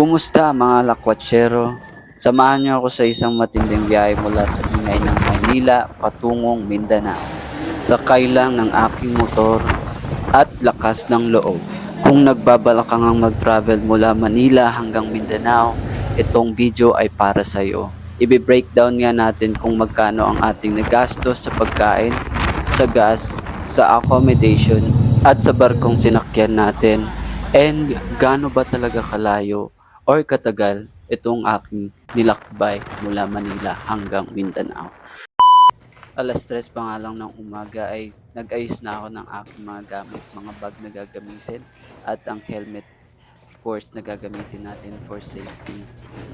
Kumusta mga lakwatsero? Samahan niyo ako sa isang matinding biyahe mula sa ingay ng Maynila patungong Mindanao. Sakay lang ng aking motor at lakas ng loob. Kung nagbabalak kang mag-travel mula Manila hanggang Mindanao, itong video ay para sa iyo. Ibe-breakdown nga natin kung magkano ang ating nagastos sa pagkain, sa gas, sa accommodation, at sa barkong sinakyan natin. And gaano ba talaga kalayo or katagal itong aking nilakbay mula Manila hanggang Mindanao. Alas tres pa nga lang ng umaga ay nag-ayos na ako ng aking mga gamit, mga bag na gagamitin at ang helmet of course na gagamitin natin for safety.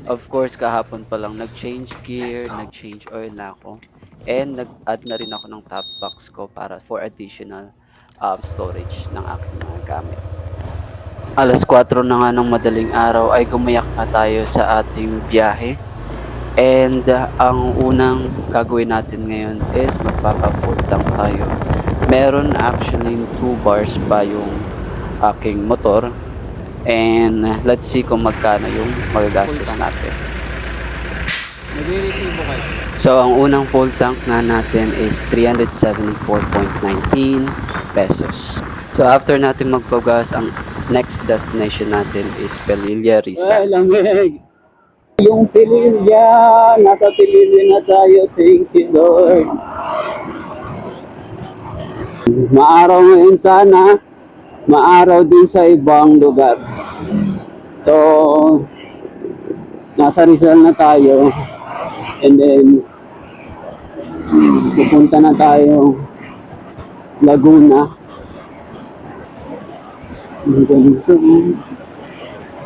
Of course, kahapon pa lang nag-change gear, nag-change oil na ako and nag-add na rin ako ng top box ko para for additional um, storage ng aking mga gamit. Alas 4 na nga ng madaling araw ay gumayak na tayo sa ating biyahe. And uh, ang unang gagawin natin ngayon is magpapa full tank tayo. Meron actually 2 bars pa yung aking motor. And uh, let's see kung magkano yung magagastos natin. Nagre-receive kayo. So ang unang full tank nga natin is 374.19 pesos. So after natin magpagas, ang next destination natin is Pelilla, Ay, Rizal. lamig. Yung Pililya, nasa Pililya na tayo. Thank you, Lord. Maaraw ngayon sana, maaraw din sa ibang lugar. So, nasa Rizal na tayo. And then, pupunta na tayo Laguna. Ang ganito.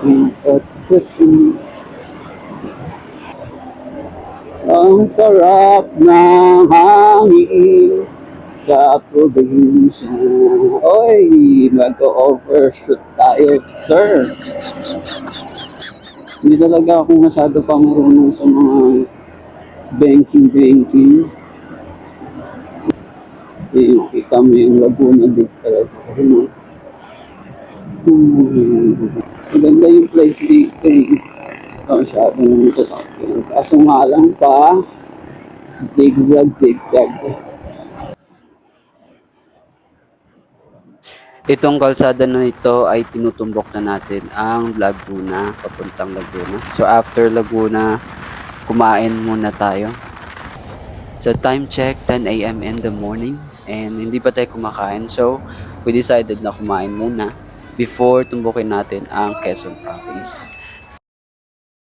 Ang pagkasin. Ang sarap ng hangin sa probinsya. Oy, mag-overshoot tayo, sir. Hindi talaga ako masyado pa marunong sa mga banking-banking. Eh, kita mo yung Laguna dito talaga. Hmm. Maganda yung place dito eh. Masyado naman sa sakyan. Kaso nga lang pa, zigzag, zigzag. Itong kalsada na ito ay tinutumbok na natin ang Laguna, papuntang Laguna. So after Laguna, kumain muna tayo. So time check, 10 a.m. in the morning. And hindi pa tayo kumakain. So we decided na kumain muna before tumbukin natin ang Quezon Province.